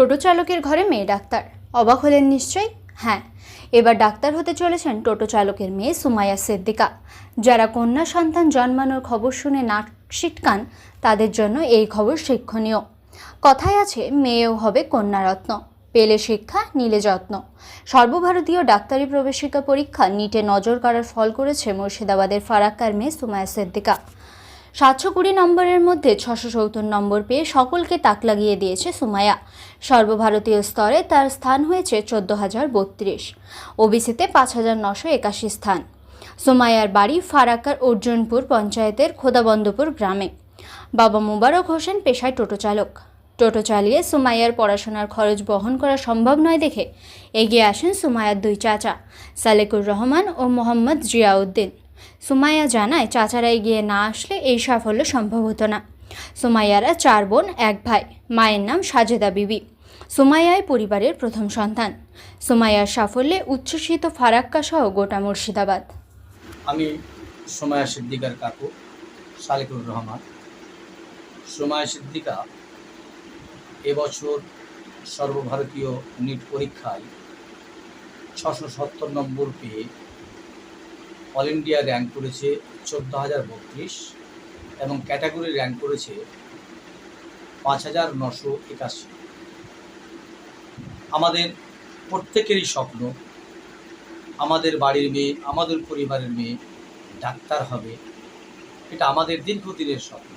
টোটো চালকের ঘরে মেয়ে ডাক্তার। অবাক হলেন নিশ্চয়ই? হ্যাঁ। এবার ডাক্তার হতে চলেছেন টোটো চালকের মেয়ে সুমাইয়া সিদ্দিকা। যারা কন্যা সন্তান জন্মানোর খবর শুনে নাক সিটকান তাদের জন্য এই খবর শিক্ষণীয়। কথায় আছে, মেয়েও হবে কন্যারত্ন। পেলে শিক্ষা, নিলে যত্ন। সর্বভারতীয় ডাক্তারি প্রবেশিকা পরীক্ষা নিটে নজর কাড়ার ফল করেছে মুর্শিদাবাদের ফারাক্কার মেয়ে সুমায়া সিদ্দিকা। সাতশো কুড়ি নম্বরের মধ্যে ছশো সত্তর নম্বর পেয়ে সকলকে তাক লাগিয়ে দিয়েছে সুমাইয়া। সর্বভারতীয় স্তরে তার স্থান হয়েছে চোদ্দ হাজার বত্রিশ। ওবিসিতে পাঁচ হাজার নশো একাশি স্থান। সুমাইয়ার বাড়ি ফারাক্কার অর্জুনপুর পঞ্চায়েতের খোদাবন্দপুর গ্রামে। বাবা মুবারক হোসেন পেশায় টোটো চালক। টোটো চালিয়ে সুমাইয়ার পড়াশোনার খরচ বহন করা সম্ভব নয় দেখে এগিয়ে আসেন সুমাইয়ার দুই চাচা, সালেকুর রহমান ও মোহাম্মদ জিয়াউদ্দিন। সুমাইয়া জানায় চাচারা এগিয়ে না আসলে এই সাফল্য সম্ভব হতো না। সুমাইয়ারা চার বোন, এক ভাই। মায়ের নাম সাজেদা বিবি। সুমাইয়াই পরিবারের প্রথম সন্তান। সুমাইয়ার সাফল্যে উচ্ছ্বসিত ফারাক্কা সহ গোটা মুর্শিদাবাদ। আমি সোমায়া সিদ্দিকার কাকু, সালেকুর রহমান। সোমায়া সিদ্দিকা এবছর সর্বভারতীয় নিট পরীক্ষায় ছশো সত্তর নম্বর পেয়ে অল ইন্ডিয়া র্যাঙ্ক করেছে চোদ্দ হাজার বত্রিশ এবং ক্যাটাগরি র্যাঙ্ক করেছে পাঁচ হাজার নশো একাশি। আমাদের প্রত্যেকেরই স্বপ্ন, আমাদের বাড়ির মেয়ে, আমাদের পরিবারের মেয়ে ডাক্তার হবে। এটা আমাদের দীর্ঘদিনের স্বপ্ন।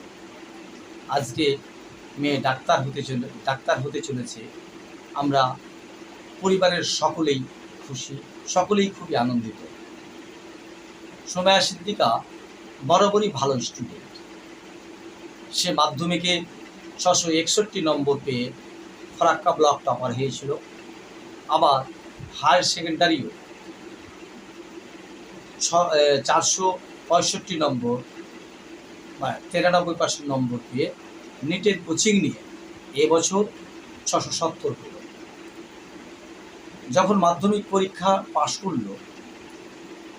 আজকে মেয়ে ডাক্তার হতে চলে, ডাক্তার হতে চলেছে। আমরা পরিবারের সকলেই খুশি, সকলেই খুবই আনন্দিত। সোমায়া সিদ্দিকা বরাবরই ভালো স্টুডেন্ট সে মাধ্যমিকে ছশো একষট্টি নম্বর পেয়ে ফরাক্কা ব্লক টপার হয়েছিল। আবার হায়ার সেকেন্ডারিও চারশো পঁয়ষট্টি নম্বর বা তিরানব্বই পার্সেন্ট নম্বর পেয়ে নিটের কোচিং নিয়ে এবছর ছশো সত্তর হল যখন মাধ্যমিক পরীক্ষা পাশ করল,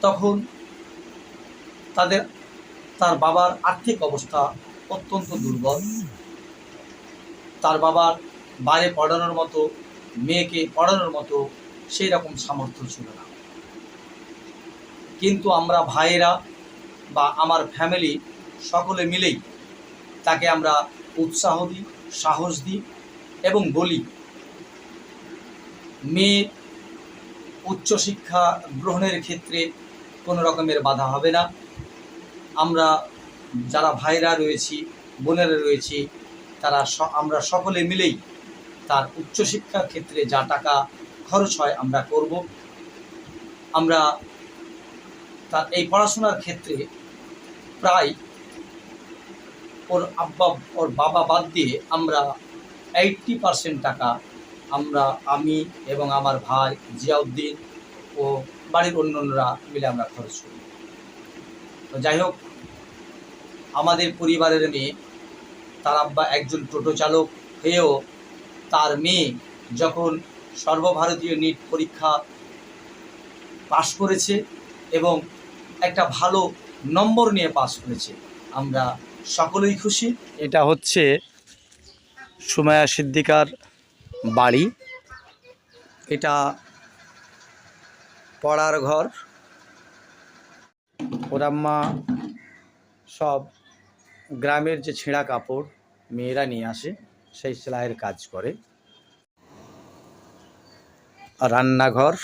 তখন তাদের, তার বাবার আর্থিক অবস্থা অত্যন্ত দুর্বল। তার বাবার বাইরে পড়ানোর মতো, মেয়েকে পড়ানোর মতো সেই রকম সামর্থ্য ছিল না। কিন্তু আমরা ভাইয়েরা বা আমার ফ্যামিলি সকলে মিলেই তাকে আমরা উৎসাহ দিই, সাহস দিই এবং বলি, মেয়ে উচ্চশিক্ষা গ্রহণের ক্ষেত্রে কোনো রকমের বাধা হবে না। আমরা যারা ভাইরা রয়েছি, বোনেরা রয়েছি, তারা আমরা সকলে মিলেই তার উচ্চশিক্ষার ক্ষেত্রে যা টাকা খরচ হয় আমরা করব। আমরা তার এই পড়াশোনার ক্ষেত্রে প্রায় ওর আব্বা, ওর বাবা বাদ দিয়ে আমরা এইটটি পার্সেন্ট টাকা আমরা, আমি এবং আমার ভাই জিয়াউদ্দিন ও বাড়ির অন্যান্যরা মিলে আমরা খরচ করি। তো যাই হোক, আমাদের পরিবারের মেয়ে, তার আব্বা একজন টোটো চালক হয়েও তার মেয়ে যখন সর্বভারতীয় নিট পরীক্ষা পাশ করেছে এবং একটা ভালো নম্বর নিয়ে পাস করেছে, আমরা সকলেই খুশি। এটা হচ্ছে সুমায়া সিদ্দিকার বাড়ি। এটা পড়ার ঘর। ওরাম্মা সব গ্রামের যে ছেঁড়া কাপড় মেয়েরা নিয়ে আসে সেই সেলাইয়ের কাজ করে। রান্নাঘর